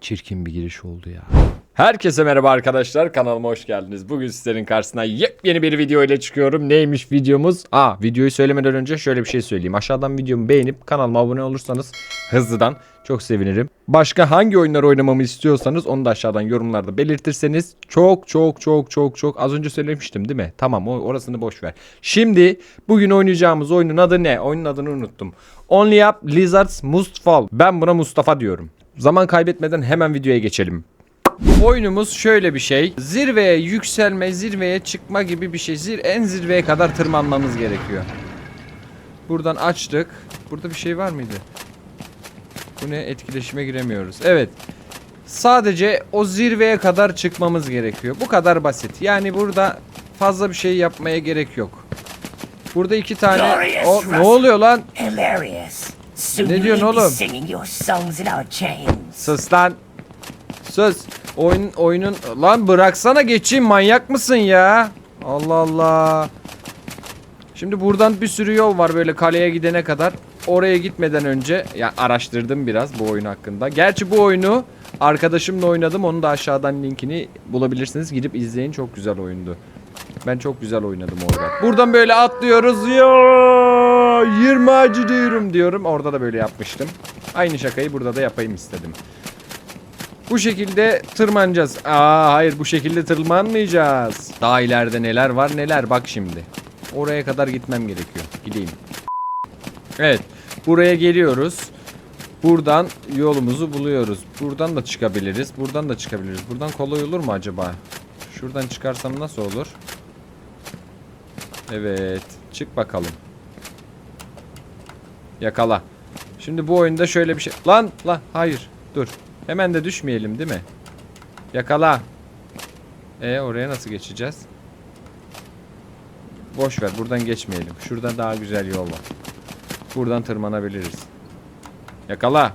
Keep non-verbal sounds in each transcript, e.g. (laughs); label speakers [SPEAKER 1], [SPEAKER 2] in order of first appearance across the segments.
[SPEAKER 1] Çirkin bir giriş oldu ya. Herkese merhaba arkadaşlar. Kanalıma hoş geldiniz. Bugün sizlerin karşısına yepyeni bir video ile çıkıyorum. Neymiş videomuz? Aa videoyu söylemeden önce şöyle bir şey söyleyeyim. Aşağıdan videomu beğenip kanalıma abone olursanız hızlıdan çok sevinirim. Başka hangi oyunlar oynamamı istiyorsanız onu da aşağıdan yorumlarda belirtirseniz çok çok çok çok çok az önce söylemiştim değil mi? Tamam orasını boş ver. Şimdi bugün oynayacağımız oyunun adı ne? Oyunun adını unuttum. Only Up Lizards Must Fall. Ben buna Mustafa diyorum. Zaman kaybetmeden hemen videoya geçelim. Oyunumuz şöyle bir şey. Zirveye yükselme, zirveye çıkma gibi bir şey. Zir en zirveye kadar tırmanmamız gerekiyor. Buradan açtık. Burada bir şey var mıydı? Bu ne? Etkileşime giremiyoruz. Evet. Sadece o zirveye kadar çıkmamız gerekiyor. Bu kadar basit. Yani burada fazla bir şey yapmaya gerek yok. Burada iki tane... O, ne oluyor lan? Ne diyorsun oğlum? Sus lan. Sus. Oyun oyunun lan bıraksana geçeyim manyak mısın ya? Allah Allah. Şimdi buradan bir sürü yol var böyle kaleye gidene kadar. Oraya gitmeden önce ya araştırdım biraz bu oyun hakkında. Gerçi bu oyunu arkadaşımla oynadım. Onu da aşağıdan linkini bulabilirsiniz. Gidip izleyin. Çok güzel oyundu. Ben çok güzel oynadım orada. Buradan böyle atlıyoruz. Ya 20 acı diyorum diyorum. Orada da böyle yapmıştım. Aynı şakayı burada da yapayım istedim. Bu şekilde tırmanacağız. Aa hayır bu şekilde tırmanmayacağız. Daha ileride neler var neler bak şimdi. Oraya kadar gitmem gerekiyor. Gideyim. Evet. Buraya geliyoruz. Buradan yolumuzu buluyoruz. Buradan da çıkabiliriz. Buradan da çıkabiliriz. Buradan kolay olur mu acaba? Şuradan çıkarsam nasıl olur? Evet. Çık bakalım. Yakala. Şimdi bu oyunda şöyle bir şey... Lan lan hayır. Dur. Hemen de düşmeyelim değil mi? Yakala. E oraya nasıl geçeceğiz? Boş ver buradan geçmeyelim. Şuradan daha güzel yol var. Buradan tırmanabiliriz. Yakala.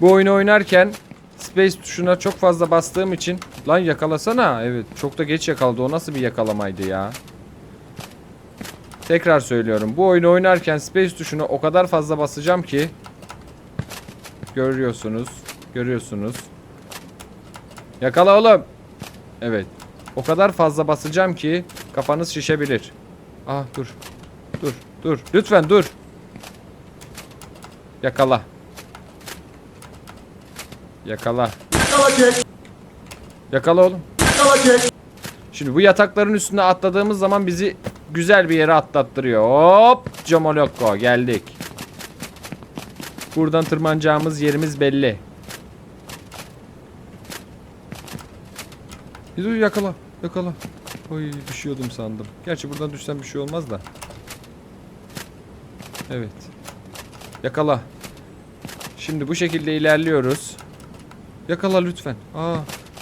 [SPEAKER 1] Bu oyunu oynarken space tuşuna çok fazla bastığım için lan yakalasana. Evet çok da geç yakaladı. O nasıl bir yakalamaydı ya? Tekrar söylüyorum. Bu oyunu oynarken space tuşuna o kadar fazla basacağım ki görüyorsunuz. Görüyorsunuz. Yakala oğlum. Evet. O kadar fazla basacağım ki kafanız şişebilir. Ah dur. Dur. Dur. Lütfen dur. Yakala. Yakala. Yakala oğlum. Şimdi bu yatakların üstüne atladığımız zaman bizi güzel bir yere atlattırıyor. Hop! Comolokko geldik. Buradan tırmanacağımız yerimiz belli. Dur yakala. Yakala. Oy düşüyordum sandım. Gerçi buradan düşsem bir şey olmaz da. Evet. Yakala. Şimdi bu şekilde ilerliyoruz. Yakala lütfen. Aa,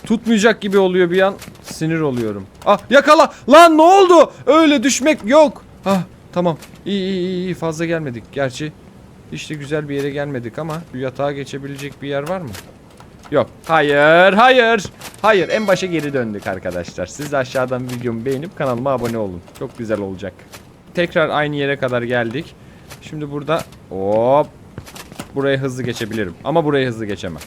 [SPEAKER 1] tutmayacak gibi oluyor bir an. Sinir oluyorum. Ah yakala. Lan ne oldu? Öyle düşmek yok. Ah tamam. İyi iyi iyi fazla gelmedik. Gerçi işte güzel bir yere gelmedik ama yatağa geçebilecek bir yer var mı? Yok. Hayır, hayır. Hayır, en başa geri döndük arkadaşlar. Siz de aşağıdan videomu beğenip kanalıma abone olun. Çok güzel olacak. Tekrar aynı yere kadar geldik. Şimdi burada hop buraya hızlı geçebilirim ama buraya hızlı geçemem.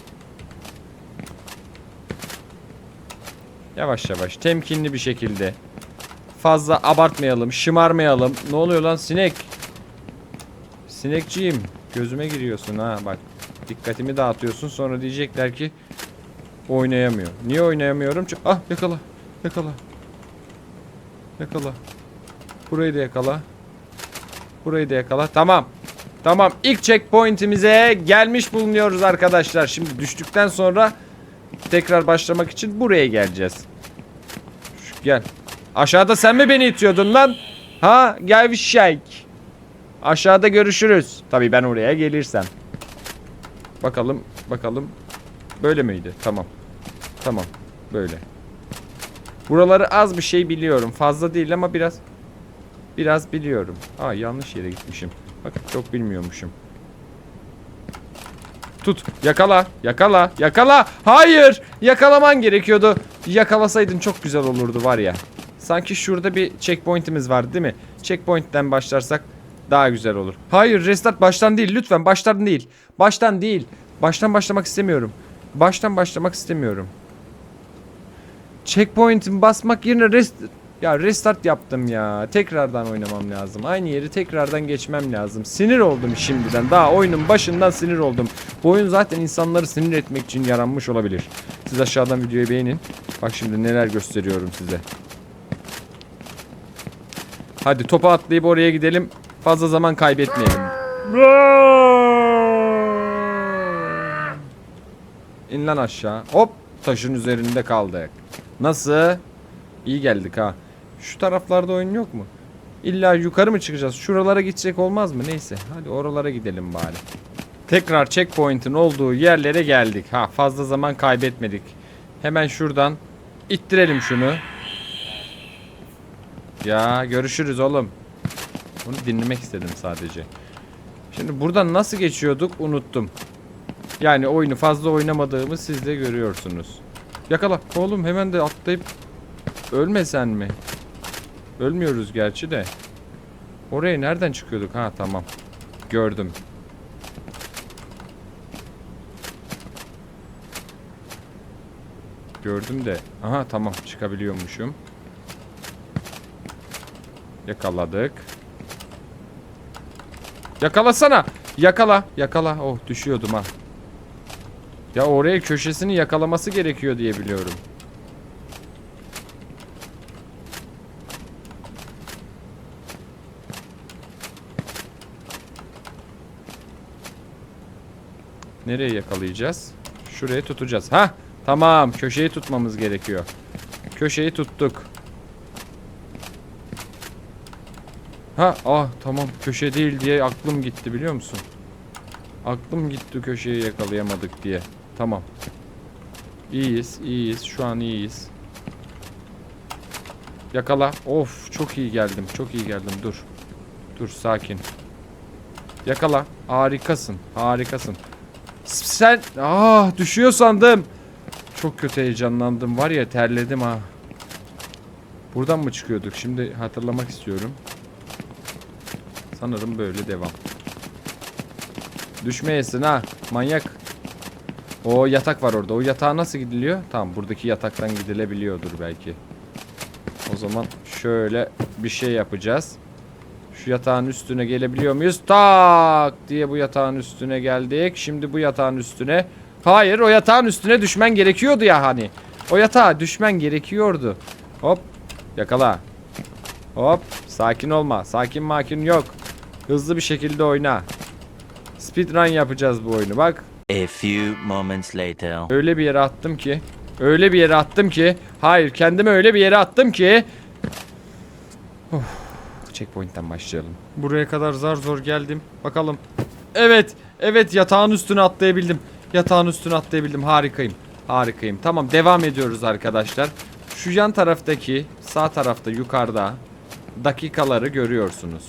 [SPEAKER 1] Yavaş yavaş, temkinli bir şekilde. Fazla abartmayalım, şımarmayalım. Ne oluyor lan sinek? Sinekciğim, gözüme giriyorsun ha bak. Dikkatimi dağıtıyorsun sonra diyecekler ki oynayamıyor. Niye oynayamıyorum? Çünkü ah yakala. Yakala. Yakala. Burayı da yakala. Burayı da yakala. Tamam. Tamam. İlk checkpoint'imize gelmiş bulunuyoruz arkadaşlar. Şimdi düştükten sonra tekrar başlamak için buraya geleceğiz. Gel. Aşağıda sen mi beni itiyordun lan? Ha? Gel bir şey. Aşağıda görüşürüz. Tabii ben oraya gelirsem. Bakalım, bakalım. Böyle miydi? Tamam. Tamam. Böyle. Buraları az bir şey biliyorum. Fazla değil ama biraz biraz biliyorum. Aa yanlış yere gitmişim. Bak çok bilmiyormuşum. Tut. Yakala. Yakala. Yakala. Hayır. Yakalaman gerekiyordu. Yakalasaydın çok güzel olurdu var ya. Sanki şurada bir checkpoint'imiz var değil mi? Checkpoint'ten başlarsak Daha güzel olur. Hayır restart baştan değil lütfen baştan değil. Baştan değil. Baştan başlamak istemiyorum. Baştan başlamak istemiyorum. Checkpoint'in basmak yerine rest ya restart yaptım ya. Tekrardan oynamam lazım. Aynı yeri tekrardan geçmem lazım. Sinir oldum şimdiden. Daha oyunun başından sinir oldum. Bu oyun zaten insanları sinir etmek için yaranmış olabilir. Siz aşağıdan videoyu beğenin. Bak şimdi neler gösteriyorum size. Hadi topa atlayıp oraya gidelim. Fazla zaman kaybetmeyelim. İn lan aşağı. Hop taşın üzerinde kaldık. Nasıl? İyi geldik ha. Şu taraflarda oyun yok mu? İlla yukarı mı çıkacağız? Şuralara gidecek olmaz mı? Neyse. Hadi oralara gidelim bari. Tekrar checkpoint'in olduğu yerlere geldik. Ha fazla zaman kaybetmedik. Hemen şuradan ittirelim şunu. Ya görüşürüz oğlum. Bunu dinlemek istedim sadece. Şimdi buradan nasıl geçiyorduk unuttum. Yani oyunu fazla oynamadığımı siz de görüyorsunuz. Yakala. Oğlum hemen de atlayıp ölmesen mi? Ölmüyoruz gerçi de. Oraya nereden çıkıyorduk? Ha tamam. Gördüm. Gördüm de. Aha tamam çıkabiliyormuşum. Yakaladık. Yakalasana. Yakala. Yakala. Oh düşüyordum ha. Ya oraya köşesini yakalaması gerekiyor diye biliyorum. Nereye yakalayacağız? Şuraya tutacağız. Ha, tamam. Köşeyi tutmamız gerekiyor. Köşeyi tuttuk. Ha, ah tamam. Köşe değil diye aklım gitti biliyor musun? Aklım gitti köşeyi yakalayamadık diye. Tamam. İyiyiz, iyiyiz. Şu an iyiyiz. Yakala. Of, çok iyi geldim. Çok iyi geldim. Dur. Dur, sakin. Yakala. Harikasın. Harikasın. Sen ah düşüyor sandım. Çok kötü heyecanlandım. Var ya terledim ha. Buradan mı çıkıyorduk? Şimdi hatırlamak istiyorum. Sanırım böyle devam. Düşmeyesin ha. Manyak. O yatak var orada. O yatağa nasıl gidiliyor? Tamam buradaki yataktan gidilebiliyordur belki. O zaman şöyle bir şey yapacağız. Şu yatağın üstüne gelebiliyor muyuz? Tak diye bu yatağın üstüne geldik. Şimdi bu yatağın üstüne. Hayır o yatağın üstüne düşmen gerekiyordu ya hani. O yatağa düşmen gerekiyordu. Hop yakala. Hop sakin olma. Sakin makin yok. Hızlı bir şekilde oyna. Speedrun yapacağız bu oyunu bak.
[SPEAKER 2] A few moments later.
[SPEAKER 1] Öyle bir yere attım ki. Öyle bir yere attım ki. Hayır kendimi öyle bir yere attım ki. Of, checkpoint'ten başlayalım. Buraya kadar zar zor geldim. Bakalım. Evet. Evet yatağın üstüne atlayabildim. Yatağın üstüne atlayabildim. Harikayım. Harikayım. Tamam devam ediyoruz arkadaşlar. Şu yan taraftaki sağ tarafta yukarıda dakikaları görüyorsunuz.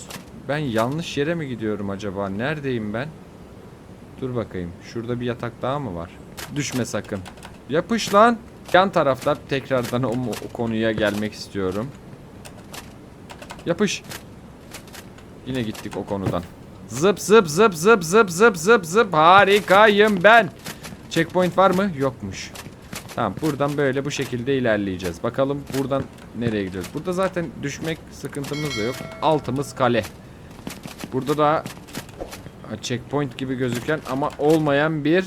[SPEAKER 1] Ben yanlış yere mi gidiyorum acaba? Neredeyim ben? Dur bakayım. Şurada bir yatak daha mı var? Düşme sakın. Yapış lan. Yan tarafta tekrardan o, o konuya gelmek istiyorum. Yapış. Yine gittik o konudan. Zıp zıp zıp zıp zıp zıp zıp zıp harikayım ben. Checkpoint var mı? Yokmuş. Tamam buradan böyle bu şekilde ilerleyeceğiz. Bakalım buradan nereye gidiyoruz? Burada zaten düşmek sıkıntımız da yok. Altımız kale. Burada da checkpoint gibi gözüken ama olmayan bir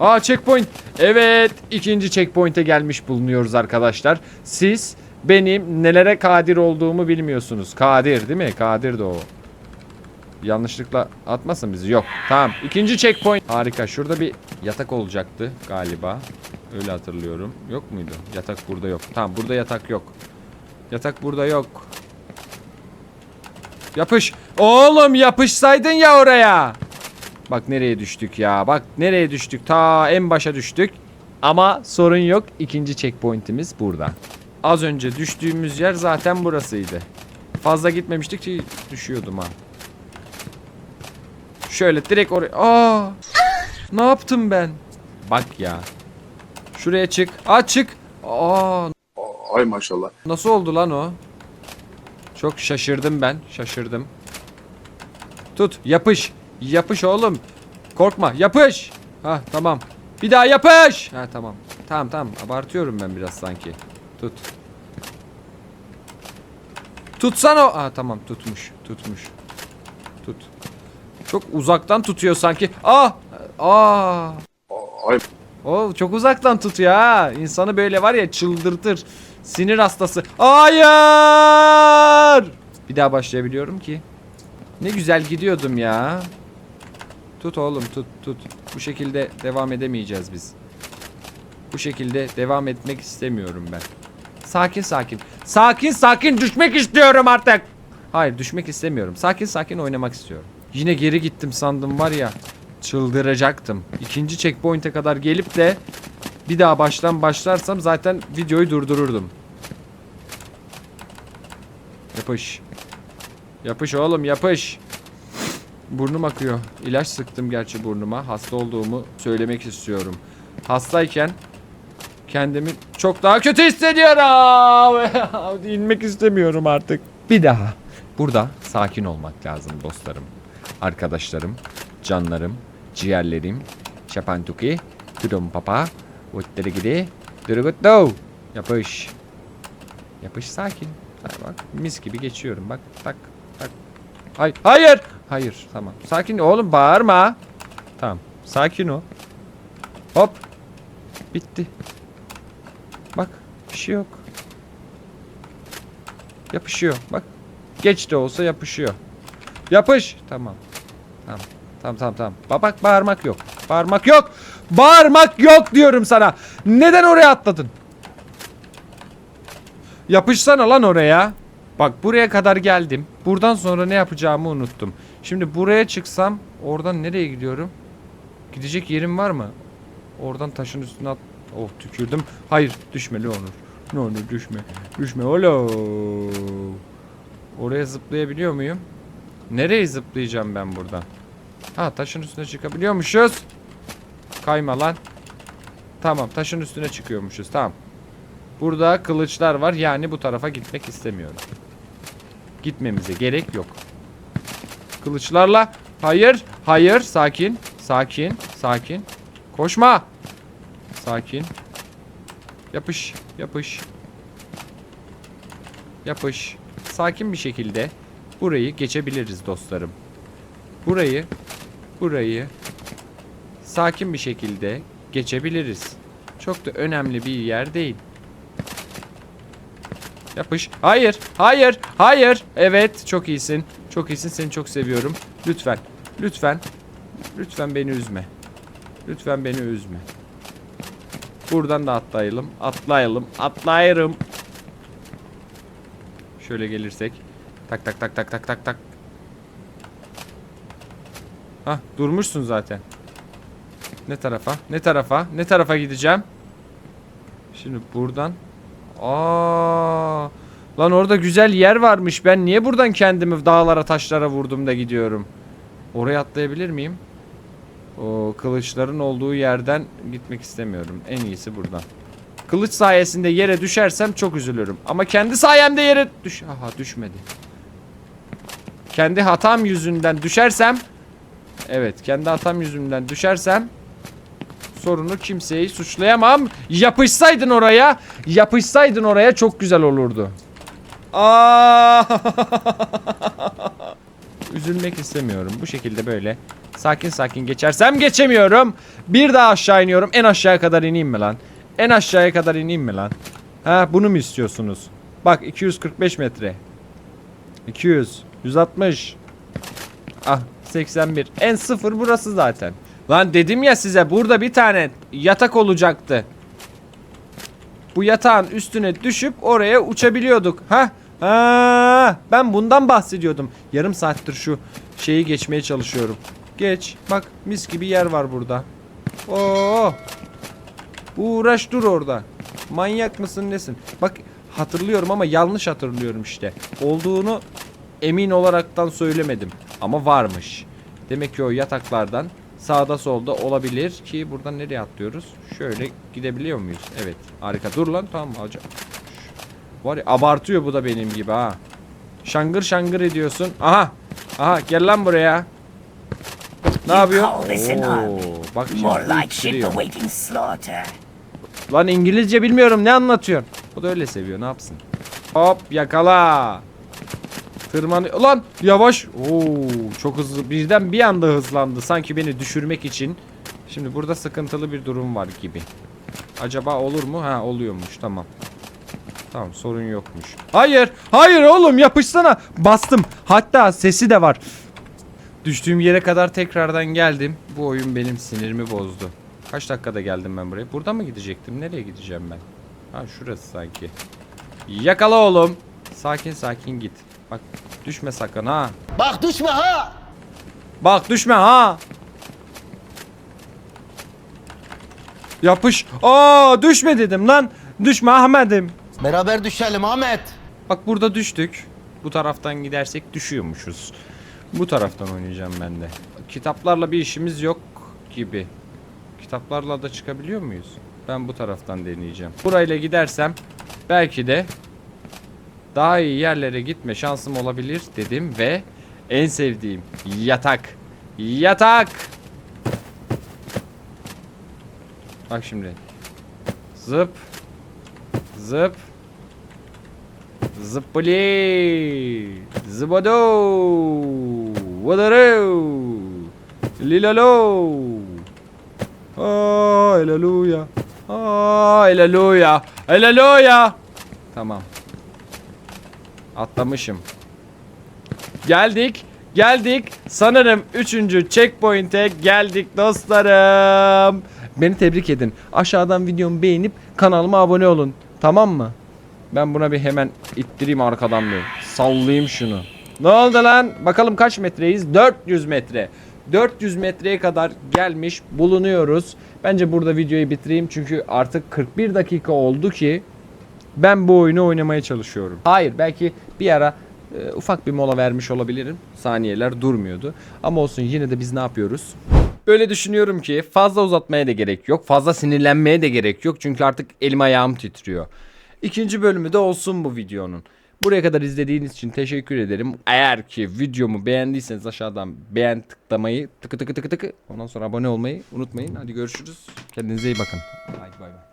[SPEAKER 1] Aa checkpoint. Evet, ikinci checkpoint'e gelmiş bulunuyoruz arkadaşlar. Siz benim nelere kadir olduğumu bilmiyorsunuz. Kadir değil mi? Kadir de o. Yanlışlıkla atmasın bizi. Yok. Tamam. İkinci checkpoint. Harika. Şurada bir yatak olacaktı galiba. Öyle hatırlıyorum. Yok muydu? Yatak burada yok. Tamam, burada yatak yok. Yatak burada yok. Yapış. Oğlum yapışsaydın ya oraya. Bak nereye düştük ya. Bak nereye düştük. Ta en başa düştük. Ama sorun yok. İkinci checkpoint'imiz burada. Az önce düştüğümüz yer zaten burasıydı. Fazla gitmemiştik ki düşüyordum ha. Şöyle direkt oraya. Aa! Ne yaptım ben? Bak ya. Şuraya çık. Aa çık. Aa
[SPEAKER 3] Ay maşallah.
[SPEAKER 1] Nasıl oldu lan o? Çok şaşırdım ben. Şaşırdım. Tut. Yapış. Yapış oğlum. Korkma. Yapış. Ha tamam. Bir daha yapış. Ha tamam. Tamam tamam. Abartıyorum ben biraz sanki. Tut. Tutsana. Ha tamam tutmuş. Tutmuş. Tut. Çok uzaktan tutuyor sanki. Ah! Aa! O çok uzaktan tutuyor ha. İnsanı böyle var ya çıldırtır. Sinir hastası. Hayır! Bir daha başlayabiliyorum ki. Ne güzel gidiyordum ya. Tut oğlum tut tut. Bu şekilde devam edemeyeceğiz biz. Bu şekilde devam etmek istemiyorum ben. Sakin sakin. Sakin sakin düşmek istiyorum artık. Hayır düşmek istemiyorum. Sakin sakin oynamak istiyorum. Yine geri gittim sandım var ya. Çıldıracaktım. İkinci checkpoint'e kadar gelip de bir daha baştan başlarsam zaten videoyu durdururdum. Yapış. Yapış oğlum yapış. Burnum akıyor. İlaç sıktım gerçi burnuma. Hasta olduğumu söylemek istiyorum. Hastayken kendimi çok daha kötü hissediyorum. (laughs) İnmek istemiyorum artık. Bir daha. Burada sakin olmak lazım dostlarım. Arkadaşlarım, canlarım, ciğerlerim, şapantuki, tudum papa, uttiri gidi, durugutto. Yapış. Yapış sakin. Bak mis gibi geçiyorum bak tak Hayır hayır. Hayır tamam. Sakin oğlum bağırma. Tamam. Sakin ol. Hop. Bitti. Bak bir şey yok. Yapışıyor. Bak. Geç de olsa yapışıyor. Yapış. Tamam. Tamam. Tamam tamam tamam. Ba- Bak bağırmak yok. Bağırmak yok. Bağırmak yok diyorum sana. Neden oraya atladın? Yapışsana lan oraya. Bak buraya kadar geldim. Buradan sonra ne yapacağımı unuttum. Şimdi buraya çıksam oradan nereye gidiyorum? Gidecek yerim var mı? Oradan taşın üstüne at. Oh tükürdüm. Hayır düşme ne olur. Ne olur düşme. Düşme oğlum. Oraya zıplayabiliyor muyum? Nereye zıplayacağım ben buradan? Ha taşın üstüne çıkabiliyormuşuz. Kayma lan. Tamam taşın üstüne çıkıyormuşuz. Tamam. Burada kılıçlar var. Yani bu tarafa gitmek istemiyorum. Gitmemize gerek yok. Kılıçlarla. Hayır. Hayır. Sakin. Sakin. Sakin. Koşma. Sakin. Yapış. Yapış. Yapış. Sakin bir şekilde burayı geçebiliriz dostlarım. Burayı burayı sakin bir şekilde geçebiliriz. Çok da önemli bir yer değil. Yapış. Hayır. Hayır. Hayır. Evet. Çok iyisin. Çok iyisin. Seni çok seviyorum. Lütfen. Lütfen. Lütfen beni üzme. Lütfen beni üzme. Buradan da atlayalım. Atlayalım. Atlayırım. Şöyle gelirsek. Tak tak tak tak tak tak tak. Hah durmuşsun zaten. Ne tarafa? Ne tarafa? Ne tarafa gideceğim? Şimdi buradan. Aa! Lan orada güzel yer varmış. Ben niye buradan kendimi dağlara taşlara vurdum da gidiyorum? Oraya atlayabilir miyim? O kılıçların olduğu yerden gitmek istemiyorum. En iyisi buradan. Kılıç sayesinde yere düşersem çok üzülürüm. Ama kendi sayemde yere düş... Aha düşmedi. Kendi hatam yüzünden düşersem... Evet kendi hatam yüzünden düşersem... Sorunu kimseyi suçlayamam. Yapışsaydın oraya. Yapışsaydın oraya çok güzel olurdu. Aa! (laughs) Üzülmek istemiyorum. Bu şekilde böyle sakin sakin geçersem geçemiyorum. Bir daha aşağı iniyorum. En aşağıya kadar ineyim mi lan? En aşağıya kadar ineyim mi lan? Ha bunu mu istiyorsunuz? Bak 245 metre. 200, 160. Ah 81. En sıfır burası zaten. Lan dedim ya size burada bir tane yatak olacaktı. Bu yatağın üstüne düşüp oraya uçabiliyorduk. Ha? Ha, ben bundan bahsediyordum. Yarım saattir şu şeyi geçmeye çalışıyorum. Geç. Bak mis gibi yer var burada. Oo. Uğraş dur orada. Manyak mısın nesin? Bak hatırlıyorum ama yanlış hatırlıyorum işte. Olduğunu emin olaraktan söylemedim. Ama varmış. Demek ki o yataklardan sağda solda olabilir ki buradan nereye atlıyoruz? Şöyle gidebiliyor muyuz? Evet. Harika. Dur lan tamam alacağım. Var ya abartıyor bu da benim gibi ha. Şangır şangır ediyorsun. Aha. Aha gel lan buraya. Ne yapıyor? Oo, bak şimdi. Lan İngilizce bilmiyorum ne anlatıyorsun? O da öyle seviyor ne yapsın? Hop yakala. Tırmanıyor. Lan yavaş. Oo çok hızlı. Birden bir anda hızlandı. Sanki beni düşürmek için. Şimdi burada sıkıntılı bir durum var gibi. Acaba olur mu? Ha oluyormuş tamam. Tamam sorun yokmuş. Hayır. Hayır oğlum yapışsana. Bastım. Hatta sesi de var. Düştüğüm yere kadar tekrardan geldim. Bu oyun benim sinirimi bozdu. Kaç dakikada geldim ben buraya? Burada mı gidecektim? Nereye gideceğim ben? Ha şurası sanki. Yakala oğlum. Sakin sakin git. Bak düşme sakın ha.
[SPEAKER 3] Bak düşme ha.
[SPEAKER 1] Bak düşme ha. Yapış. Aa düşme dedim lan. Düşme Ahmet'im.
[SPEAKER 3] Beraber düşelim Ahmet.
[SPEAKER 1] Bak burada düştük. Bu taraftan gidersek düşüyormuşuz. Bu taraftan oynayacağım ben de. Kitaplarla bir işimiz yok gibi. Kitaplarla da çıkabiliyor muyuz? Ben bu taraftan deneyeceğim. Burayla gidersem belki de daha iyi yerlere gitme şansım olabilir dedim ve en sevdiğim yatak. Yatak. Bak şimdi. Zıp. Zıp. Zıppali. Zıbado. Vadaro. Lilalo. Aa, haleluya. Aa, haleluya. Haleluya. Tamam. Atlamışım. Geldik. Geldik. Sanırım 3. checkpoint'e geldik dostlarım. Beni tebrik edin. Aşağıdan videomu beğenip kanalıma abone olun. Tamam mı? Ben buna bir hemen ittireyim arkadan bir. Sallayayım şunu. Ne oldu lan? Bakalım kaç metreyiz? 400 metre. 400 metreye kadar gelmiş bulunuyoruz. Bence burada videoyu bitireyim çünkü artık 41 dakika oldu ki ben bu oyunu oynamaya çalışıyorum. Hayır belki bir ara e, ufak bir mola vermiş olabilirim. Saniyeler durmuyordu. Ama olsun yine de biz ne yapıyoruz? Böyle düşünüyorum ki fazla uzatmaya da gerek yok. Fazla sinirlenmeye de gerek yok. Çünkü artık elim ayağım titriyor. İkinci bölümü de olsun bu videonun. Buraya kadar izlediğiniz için teşekkür ederim. Eğer ki videomu beğendiyseniz aşağıdan beğen tıklamayı tıkı tıkı tıkı tıkı ondan sonra abone olmayı unutmayın. Hadi görüşürüz. Kendinize iyi bakın. Bay bay.